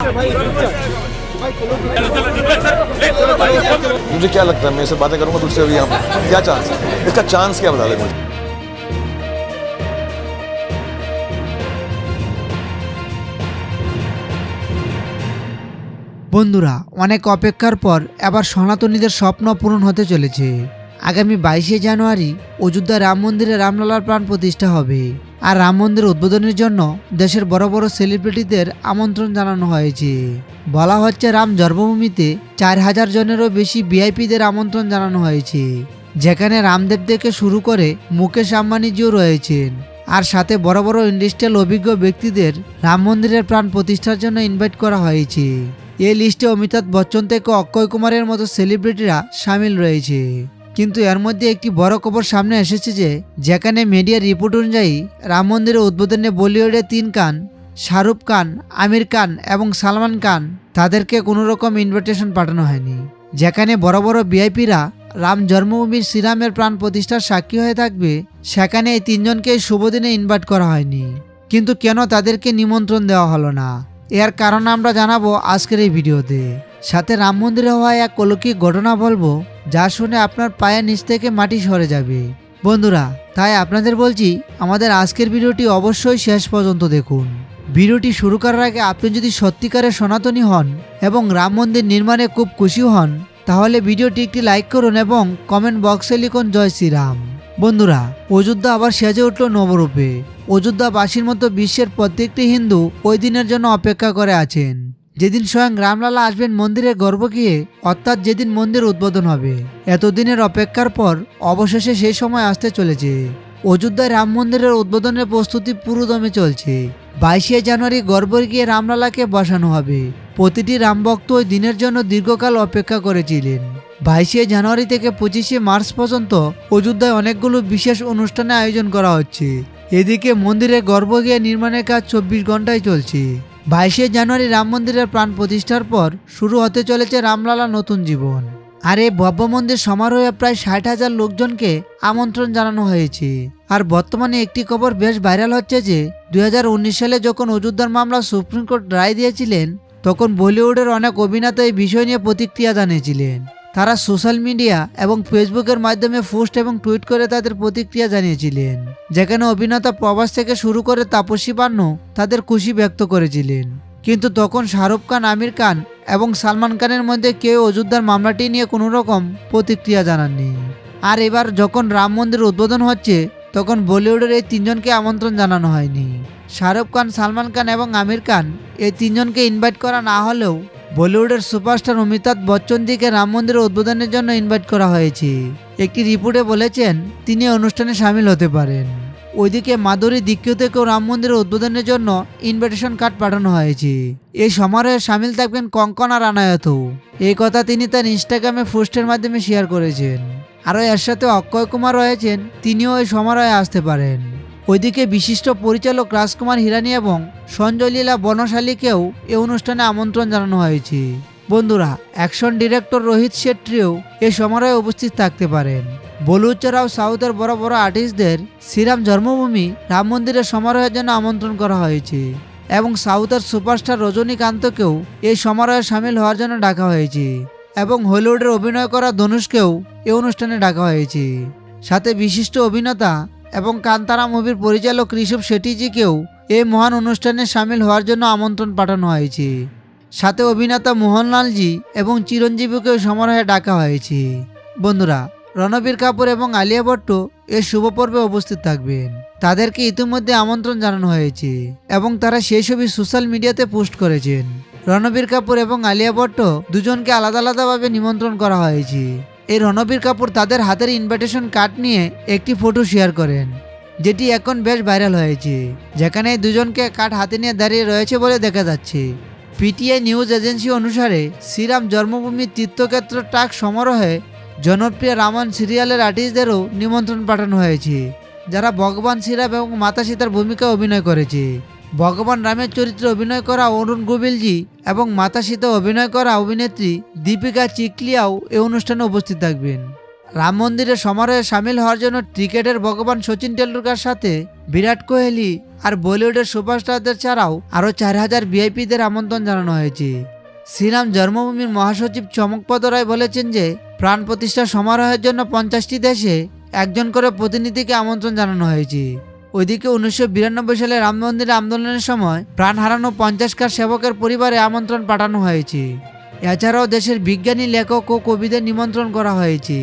मुझे क्या लगता है मैं इससे बातें करूंगा तो उससे अभी यहाँ पे क्या चांस है इसका चांस क्या बता दे मुझे বন্ধুরা অনেক অপেক্ষার পর এবার সনাতনীদের স্বপ্ন পূরণ হতে চলেছে আগামী বাইশে জানুয়ারি অযোধ্যা রাম মন্দিরে রামলালার প্রাণ প্রতিষ্ঠা হবে আর রাম মন্দির উদ্বোধনের জন্য দেশের বড় বড় সেলিব্রিটিদের আমন্ত্রণ জানানো হয়েছে। বলা হচ্ছে রাম জন্মভূমিতে চার হাজার জনেরও বেশি ভিআইপিদের আমন্ত্রণ জানানো হয়েছে। যেখানে রামদেব থেকে শুরু করে মুকেশ আম্বানিজিও রয়েছেন। আর সাথে বড় বড় ইন্ডাস্ট্রিয়াল অভিজ্ঞ ব্যক্তিদের রাম মন্দিরের প্রাণ প্রতিষ্ঠার জন্য ইনভাইট করা হয়েছে। এই লিস্টে অমিতাভ বচ্চন থেকে অক্ষয় কুমারের মতো সেলিব্রিটিরা সামিল রয়েছে। কিন্তু এর মধ্যে একটি বড় খবর সামনে এসেছে যে, যেখানে মিডিয়ার রিপোর্ট অনুযায়ী রাম মন্দিরের উদ্বোধনে বলিউডের তিন কান, শাহরুখ খান, আমির খান এবং সালমান খান তাদেরকে কোনো রকম ইনভিটেশন পাঠানো হয়নি। যেখানে বড় বড় ভিআইপিরা রাম জন্মভূমির শ্রীরামের প্রাণ প্রতিষ্ঠার সাক্ষী হয়ে থাকবে, সেখানে এই তিনজনকে শুভদিনে ইনভাইট করা হয়নি। কিন্তু কেন তাদেরকে নিমন্ত্রণ দেওয়া হলো না? এর কারণ আমরা জানাব আজকের এই ভিডিওতে। সাথে রাম মন্দিরে হওয়া এক অলৌকিক ঘটনা বলব, যা শুনে আপনার পায়ের নিচ থেকে মাটি সরে যাবে। বন্ধুরা, তাই আপনাদের বলছি, আমাদের আজকের ভিডিওটি অবশ্যই শেষ পর্যন্ত দেখুন। ভিডিওটি শুরু করার আগে আপনি যদি সত্যিকারের সনাতনী হন এবং রাম মন্দির নির্মাণে খুব খুশি হন, তাহলে ভিডিওটি একটি লাইক করুন এবং কমেন্ট বক্সে লিখুন, জয় শ্রীরাম। বন্ধুরা, অযোধ্যা আবার সেজে উঠল নবরূপে। অযোধ্যাবাসীর মতো বিশ্বের প্রত্যেকটি হিন্দু ওই দিনের জন্য অপেক্ষা করে আছেন। যেদিন স্বয়ং রামলালা আসবেন মন্দিরে গর্ব গিয়ে, অর্থাৎ যেদিন মন্দির উদ্বোধন হবে। এতদিনের অপেক্ষার পর অবশেষে সেই সময় আসতে চলেছে। অযোধ্যায় রাম মন্দিরের উদ্বোধনের প্রস্তুতি পুরোদমে চলছে। বাইশে জানুয়ারি গর্ব গিয়ে রামলালাকে বসানো হবে। প্রতিটি রামভক্ত ওই দিনের জন্য দীর্ঘকাল অপেক্ষা করেছিলেন। বাইশে জানুয়ারি থেকে পঁচিশে মার্চ পর্যন্ত অযোধ্যায় অনেকগুলো বিশেষ অনুষ্ঠানে আয়োজন করা হচ্ছে। এদিকে মন্দিরে গর্ভ গিয়ে নির্মাণের কাজ চব্বিশ ঘন্টায় চলছে। বাইশে জানুয়ারি রাম মন্দিরের প্রাণ প্রতিষ্ঠার পর শুরু হতে চলেছে রামলালা নতুন জীবন। আর এই ভব্য মন্দির সমারোহে প্রায় ষাট হাজার লোকজনকে আমন্ত্রণ জানানো হয়েছে। আর বর্তমানে একটি খবর বেশ ভাইরাল হচ্ছে যে দু হাজার উনিশ সালে যখন অযোধ্যার মামলা সুপ্রিম কোর্ট রায় দিয়েছিলেন, তখন বলিউডের অনেক অভিনেতা এই বিষয় নিয়ে প্রতিক্রিয়া জানিয়েছিলেন। তারা সোশ্যাল মিডিয়া এবং ফেসবুকের মাধ্যমে পোস্ট এবং টুইট করে তাদের প্রতিক্রিয়া জানিয়েছিলেন, যেখানে অভিনেতা প্রবাস থেকে শুরু করে তাপসী পান্ন তাদের খুশি ব্যক্ত করেছিলেন। কিন্তু তখন শাহরুখ খান, আমির খান এবং সালমান খানের মধ্যে কেউ অযোধ্যার মামলাটি নিয়ে কোনো রকম প্রতিক্রিয়া জানাননি। আর এবার যখন রাম মন্দির উদ্বোধন হচ্ছে, তখন বলিউডের এই তিনজনকে আমন্ত্রণ জানানো হয়নি। শাহরুখ খান, সালমান খান এবং আমির খান এই তিনজনকে ইনভাইট করা না হলেও বলিউডের সুপারস্টার অমিতাভ বচ্চন দিকে রাম মন্দিরের উদ্বোধনের জন্য ইনভাইট করা হয়েছে। একটি রিপোর্টে বলেছেন, তিনি অনুষ্ঠানে সামিল হতে পারেন। ওইদিকে মাধুরী দীক্ষিত থেকেও রাম মন্দিরের উদ্বোধনের জন্য ইনভিটেশন কার্ড পাঠানো হয়েছে। এই সমারোহে সামিল থাকবেন কঙ্কনা রানায়তও এই কথা তিনি তার ইনস্টাগ্রামে পোস্টের মাধ্যমে শেয়ার করেছেন। আরও এর সাথে অক্ষয় কুমার রয়েছেন, তিনিও এই সমারোহে আসতে পারেন। ওইদিকে বিশিষ্ট পরিচালক রাজকুমার হিরানি এবং সঞ্জয় লীলা বনশালীকেও এ অনুষ্ঠানে আমন্ত্রণ জানানো হয়েছে। বন্ধুরা, অ্যাকশন ডিরেক্টর রোহিত শেট্টিও এ সমারোহে উপস্থিত থাকতে পারেন। বলু ছাড়াও সাউথের বড় বড় আর্টিস্টদের শ্রীরাম জন্মভূমি রাম মন্দিরের সমারোহের জন্য আমন্ত্রণ করা হয়েছে এবং সাউথের সুপারস্টার রজনীকান্তকেও এই সমারোহে সামিল হওয়ার জন্য ডাকা হয়েছে এবং হলিউডের অভিনয় করা ধনুষকেও এই অনুষ্ঠানে ডাকা হয়েছে। সাথে বিশিষ্ট অভিনেতা এবং কান্তারা মুভির পরিচালক ঋষভ শেট্টিজিকেও এই মহান অনুষ্ঠানে সামিল হওয়ার জন্য আমন্ত্রণ পাঠানো হয়েছে। সাথে অভিনেতা মোহনলালজি এবং চিরঞ্জীবীকেও সমারোহে ডাকা হয়েছে। বন্ধুরা, রণবীর কাপুর এবং আলিয়া ভট্ট এর শুভ পর্বে উপস্থিত থাকবেন। তাদেরকে ইতিমধ্যে আমন্ত্রণ জানানো হয়েছে এবং তারা সেই ছবি সোশ্যাল মিডিয়াতে পোস্ট করেছেন। রণবীর কাপুর এবং আলিয়া ভট্ট দুজনকে আলাদা আলাদাভাবে নিমন্ত্রণ করা হয়েছে। এই রণবীর কাপুর তাদের হাতের ইনভিটেশন কার্ড নিয়ে একটি ফটো শেয়ার করেন, যেটি এখন বেশ ভাইরাল হয়েছে, যেখানে দুজনকে কার্ড হাতে নিয়ে দাঁড়িয়ে রয়েছে বলে দেখা যাচ্ছে। পিটিআই নিউজ এজেন্সি অনুসারে শ্রীরাম জন্মভূমি তীর্থক্ষেত্র ট্রাক সমারোহে জনপ্রিয় রামায়ণ সিরিয়ালের আর্টিস্টদেরও নিমন্ত্রণ পাঠানো হয়েছে, যারা ভগবান শ্রীরাম এবং মাতা সীতার ভূমিকা অভিনয় করেছে। ভগবান রামের চরিত্রে অভিনয় করা অরুণ গোবিলজি এবং মাতা সীতা অভিনয় করা অভিনেত্রী দীপিকা চিকলিয়াও এই অনুষ্ঠানে উপস্থিত থাকবেন। রাম মন্দিরে সমারোহে সামিল হওয়ার জন্য ক্রিকেটের ভগবান সচিন টেন্ডুলকার সাথে বিরাট কোহলি আর বলিউডের সুপারস্টারদের ছাড়াও আরও চার হাজার ভিআইপিদের আমন্ত্রণ জানানো হয়েছে। শ্রীরাম জন্মভূমির মহাসচিব চমকপদ রায় বলেছেন যে, প্রাণ প্রতিষ্ঠা সমারোহের জন্য পঞ্চাশটি দেশে একজন করে প্রতিনিধিকে আমন্ত্রণ জানানো হয়েছে। ওইদিকে উনিশশো বিরানব্বই সালে রাম মন্দির আন্দোলনের সময় প্রাণ হারানো পঞ্চাশকার সেবকের পরিবারে আমন্ত্রণ পাঠানো হয়েছে। এছাড়াও দেশের বিজ্ঞানী, লেখক ও কবিদের নিমন্ত্রণ করা হয়েছে।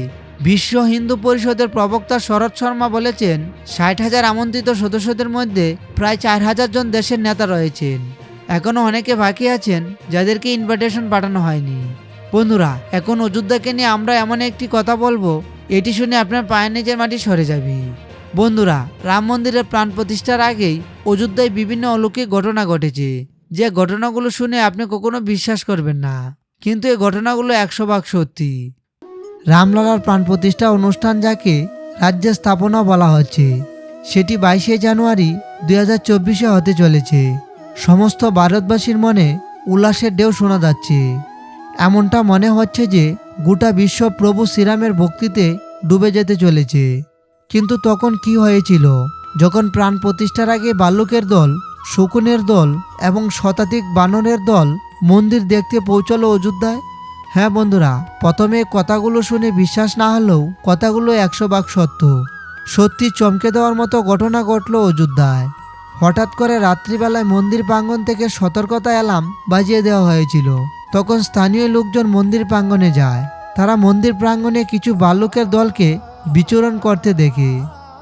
বিশ্ব হিন্দু পরিষদের প্রবক্তা শরৎ শর্মা বলেছেন, ষাট হাজার আমন্ত্রিত সদস্যদের মধ্যে প্রায় চার হাজার জন দেশের নেতা রয়েছেন। এখনও অনেকে বাকি আছেন, যাদেরকে ইনভাইটেশন পাঠানো হয়নি। বন্ধুরা, এখন অযোধ্যাকে নিয়ে আমরা এমন একটি কথা বলব, এটি শুনে আপনার পায়ের নিজের মাটি সরে যাবে। বন্ধুরা, রাম মন্দিরের প্রাণ প্রতিষ্ঠার আগেই অযোধ্যায় বিভিন্ন অলৌকিক ঘটনা ঘটেছে। যে ঘটনাগুলো শুনে আপনি কখনো বিশ্বাস করবেন না। কিন্তু এই ঘটনাগুলো একশো ভাগ সত্যি। রামলালার প্রাণ প্রতিষ্ঠা অনুষ্ঠান যাকে রাজ্যে স্থাপনা বলা হচ্ছে, সেটি বাইশে জানুয়ারি দুই হাজার চব্বিশে হতে চলেছে। সমস্ত ভারতবাসীর মনে উল্লাসের ঢেউ শোনা যাচ্ছে। এমনটা মনে হচ্ছে যে গোটা বিশ্ব প্রভু শ্রীরামের ভক্তিতে ডুবে যেতে চলেছে। কিন্তু তখন কি হয়েছিল? যখন প্রাণ প্রতিষ্ঠার আগে বাল্যকের দল, শকুনের দল এবং শতাধিক বানরের দল মন্দির দেখতে পৌঁছলো অযোধ্যায়? হ্যাঁ বন্ধুরা, প্রথমে কথাগুলো শুনে বিশ্বাস না হলেও কথাগুলো একশো ভাগ সত্য। সত্যি চমকে দেওয়ার মতো ঘটনা ঘটলো অযোধ্যায়। হঠাৎ করে রাত্রিবেলায় মন্দির প্রাঙ্গণ থেকে সতর্কতা অ্যালার্ম বাজিয়ে দেওয়া হয়েছিল। তখন স্থানীয় লোকজন মন্দির প্রাঙ্গণে যায়। তারা মন্দির প্রাঙ্গণে কিছু বালুকের দলকে বিচরণ করতে দেখে।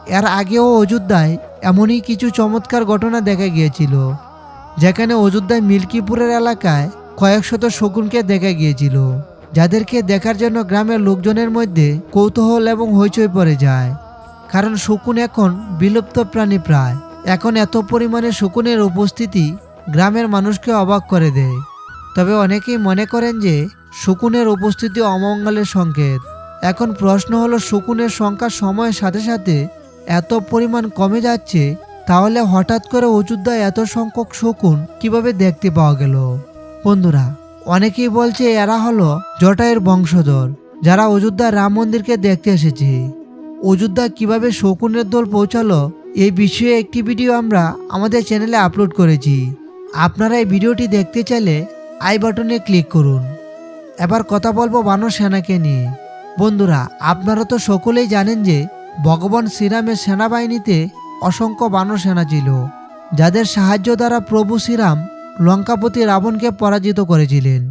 এর আগেও অযোধ্যায় এমনই কিছু চমৎকার ঘটনা দেখা গিয়েছিল, যেখানে অযোধ্যায় মিল্কিপুরের এলাকায় কয়েকশত শকুনকে দেখা গিয়েছিল, যাদেরকে দেখার জন্য গ্রামের লোকজনের মধ্যে কৌতূহল এবং হইচই পড়ে যায়। কারণ শকুন এখন বিলুপ্ত প্রাণী প্রায়। এখন এত পরিমাণে শকুনের উপস্থিতি গ্রামের মানুষকে অবাক করে দেয়। তবে অনেকেই মনে করেন যে শকুনের উপস্থিতি অমঙ্গলের সংকেত। এখন প্রশ্ন হলো, শকুনের সংখ্যা সময়ের সাথে সাথে এত পরিমাণ কমে যাচ্ছে, তাহলে হঠাৎ করে অযোধ্যায় এত সংখ্যক শকুন কীভাবে দেখতে পাওয়া গেল? বন্ধুরা, অনেকেই বলছে এরা হলো জটায়ের বংশধর, যারা অযোধ্যা রাম মন্দিরকে দেখতে এসেছে। অযোধ্যা কীভাবে শকুনের দল পৌঁছালো এই বিষয়ে একটি ভিডিও আমরা আমাদের চ্যানেলে আপলোড করেছি। আপনারা এই ভিডিওটি দেখতে চাইলে আই বাটনে ক্লিক করুন। এবার কথা বলব বানর সেনাকে নিয়ে। বন্ধুরা, আপনারা তো সকলেই জানেন যে ভগবান শ্রীরামের সেনাবাহিনীতে অসংখ্য বানর সেনা ছিল, যাদের সাহায্য দ্বারা প্রভু শ্রীরাম লঙ্কাপতি রাবণকে পরাজিত করেছিলেন।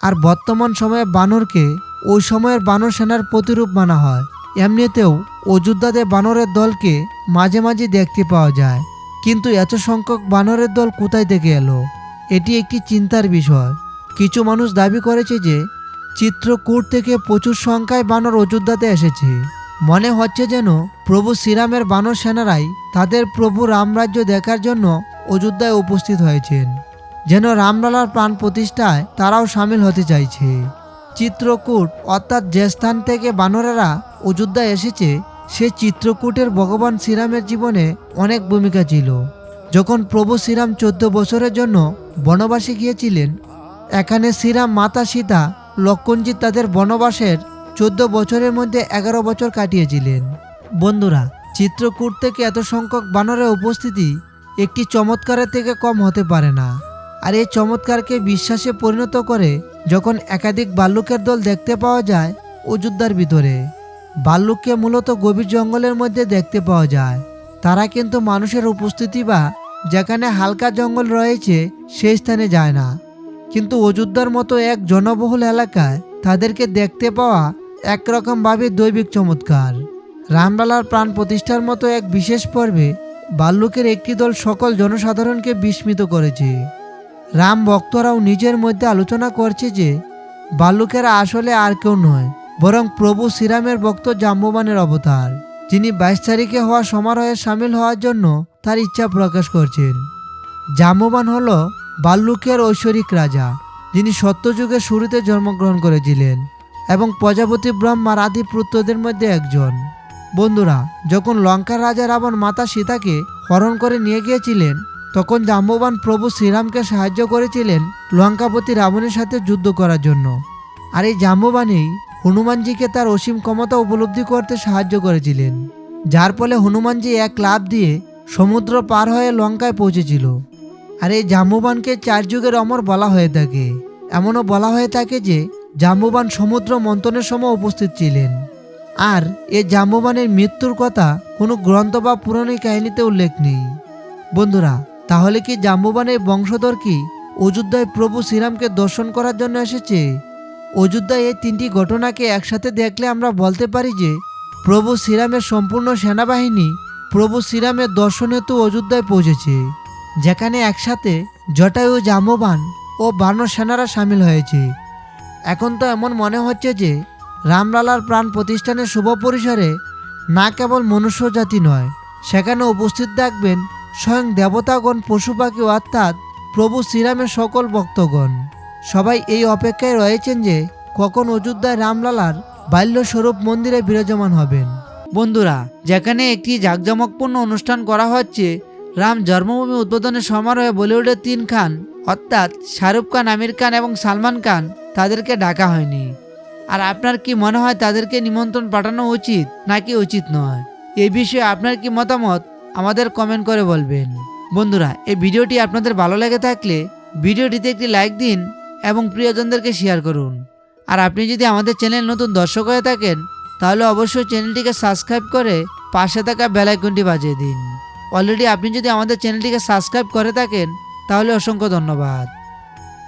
আর বর্তমান সময়ে বানরকে ওই সময়ের বানর সেনার প্রতিরূপ মানা হয়। এমনিতেও অযোধ্যাতে বানরের দলকে মাঝে মাঝে দেখতে পাওয়া যায়। কিন্তু এত সংখ্যক বানরের দল কোথায় থেকে এলো? এটি একটি চিন্তার বিষয়। কিছু মানুষ দাবি করেছে যে চিত্রকূট থেকে প্রচুর সংখ্যায় বানর অযোধ্যাতে এসেছে। মনে হচ্ছে যেন প্রভু শ্রীরামের বানর সেনারাই তাদের প্রভু রামরাজ্য দেখার জন্য অযোধ্যায় উপস্থিত হয়েছেন। যেন রামলালার প্রাণ প্রতিষ্ঠায় তারাও সামিল হতে চাইছে। চিত্রকূট অর্থাৎ যে স্থান থেকে বানরেরা অযোধ্যায় এসেছে, সে চিত্রকূটের ভগবান শ্রীরামের জীবনে অনেক ভূমিকা ছিল। যখন প্রভু শ্রীরাম চোদ্দ বছরের জন্য বনবাসে গিয়েছিলেন, এখানে শ্রীরাম মাতা সীতা লক্ষণজিৎ তাদের বনবাসের চোদ্দ বছরের মধ্যে এগারো বছর কাটিয়েছিলেন। বন্ধুরা, চিত্রকূট থেকে এত সংখ্যক বানরের উপস্থিতি একটি চমৎকারের থেকে কম হতে পারে না। আর এই চমৎকারকে বিশ্বাসে পরিণত করে যখন একাধিক বাল্লুকের দল দেখতে পাওয়া যায় অযোধ্যার ভিতরে, বাল্লুককে মূলত গভীর জঙ্গলের মধ্যে দেখতে পাওয়া যায়। তারা কিন্তু মানুষের উপস্থিতি বা যেখানে হালকা জঙ্গল রয়েছে, সেই স্থানে যায় না। কিন্তু অযোধ্যার মতো এক জনবহুল এলাকায় তাদেরকে দেখতে পাওয়া একরকমভাবে দৈবিক চমৎকার। রামলালার প্রাণ প্রতিষ্ঠার মতো এক বিশেষ পর্বে বাল্লুকের একটি দল সকল জনসাধারণকে বিস্মিত করেছে। রাম ভক্তরাও নিজের মধ্যে আলোচনা করছে যে বাল্লুকেরা আসলে আর কেউ নয়, বরং প্রভু শ্রীরামের ভক্ত জাম্ববানের অবতার, যিনি বাইশ তারিখে হওয়া সমারোহে সামিল হওয়ার জন্য তার ইচ্ছা প্রকাশ করছেন। জাম্ববান হল বাল্লুকের ঐশ্বরিক রাজা, যিনি সত্যযুগের শুরুতে জন্মগ্রহণ করেছিলেন, এবং প্রজাপতি ব্রহ্মার আদি পুত্রদের মধ্যে একজন। বন্ধুরা, যখন লঙ্কার রাজা রাবণ মাতা সীতাকে হরণ করে নিয়ে গিয়েছিলেন, তখন জাম্ববান প্রভু শ্রীরামকে সাহায্য করেছিলেন লঙ্কাপতি রাবণের সাথে যুদ্ধ করার জন্য। আর এই জাম্ববানেই হনুমানজিকে তার অসীম ক্ষমতা উপলব্ধি করতে সাহায্য করেছিলেন, যার ফলে হনুমানজি এক লাভ দিয়ে সমুদ্র পার হয়ে লঙ্কায় পৌঁছেছিল। আর এই জাম্বুবানকে চার যুগের অমর বলা হয়ে থাকে। এমনও বলা হয়ে থাকে যে, জাম্বুবান সমুদ্র মন্থনের সময় উপস্থিত ছিলেন। আর এ জাম্বুবানের মৃত্যুর কথা কোনো গ্রন্থ বা পুরাণী কাহিনীতে উল্লেখ নেই। বন্ধুরা, তাহলে কি জাম্বুবানের বংশধর কি অযোধ্যায় প্রভু শ্রীরামকে দর্শন করার জন্য এসেছে? অযোধ্যায় এই তিনটি ঘটনাকে একসাথে দেখলে আমরা বলতে পারি যে, প্রভু শ্রীরামের সম্পূর্ণ সেনাবাহিনী প্রভু শ্রীরামের দর্শন হেতু অযোধ্যায় পৌঁছেছে। যেখানে একসাথে জটায়ু জাম্ববান ও বানর সেনারা সামিল হয়েছে। এখন তো এমন মনে হচ্ছে যে রামলালার প্রাণ প্রতিষ্ঠানের শুভ পরিসরে না কেবল মনুষ্য জাতি নয়, সেখানে উপস্থিত থাকবেন স্বয়ং দেবতাগণ পশু পাখি অর্থাৎ প্রভু শ্রীরামের সকল ভক্তগণ। সবাই এই অপেক্ষায় রয়েছেন যে কখন অযোধ্যায় রামলালার বাল্যস্বরূপ মন্দিরে বিরাজমান হবেন। বন্ধুরা, যেখানে একটি জাঁকজমকপূর্ণ অনুষ্ঠান করা হচ্ছে রাম জন্মভূমি উদ্বোধনের সমারোহে বলিউডের তিন খান, অর্থাৎ শাহরুখ খান, আমির খান এবং সালমান খান, তাদেরকে ডাকা হয়নি। আর আপনার কি মনে হয় তাদেরকে নিমন্ত্রণ পাঠানো উচিত, নাকি উচিত নয়? এই বিষয়ে আপনার কি মতামত, আমাদের কমেন্ট করে বলবেন। বন্ধুরা, এই ভিডিওটি আপনাদের ভালো লেগে থাকলে ভিডিওটিতে একটি লাইক দিন এবং প্রিয়জনদেরকে শেয়ার করুন। আর আপনি যদি আমাদের চ্যানেল নতুন দর্শক হয়ে থাকেন, তাহলে অবশ্যই চ্যানেলটিকে সাবস্ক্রাইব করে পাশে থাকা বেল আইকনটি বাজিয়ে দিন। অলরেডি আপনি যদি আমাদের চ্যানেলটিকে সাবস্ক্রাইব করে থাকেন তাহলে অসংখ্য ধন্যবাদ।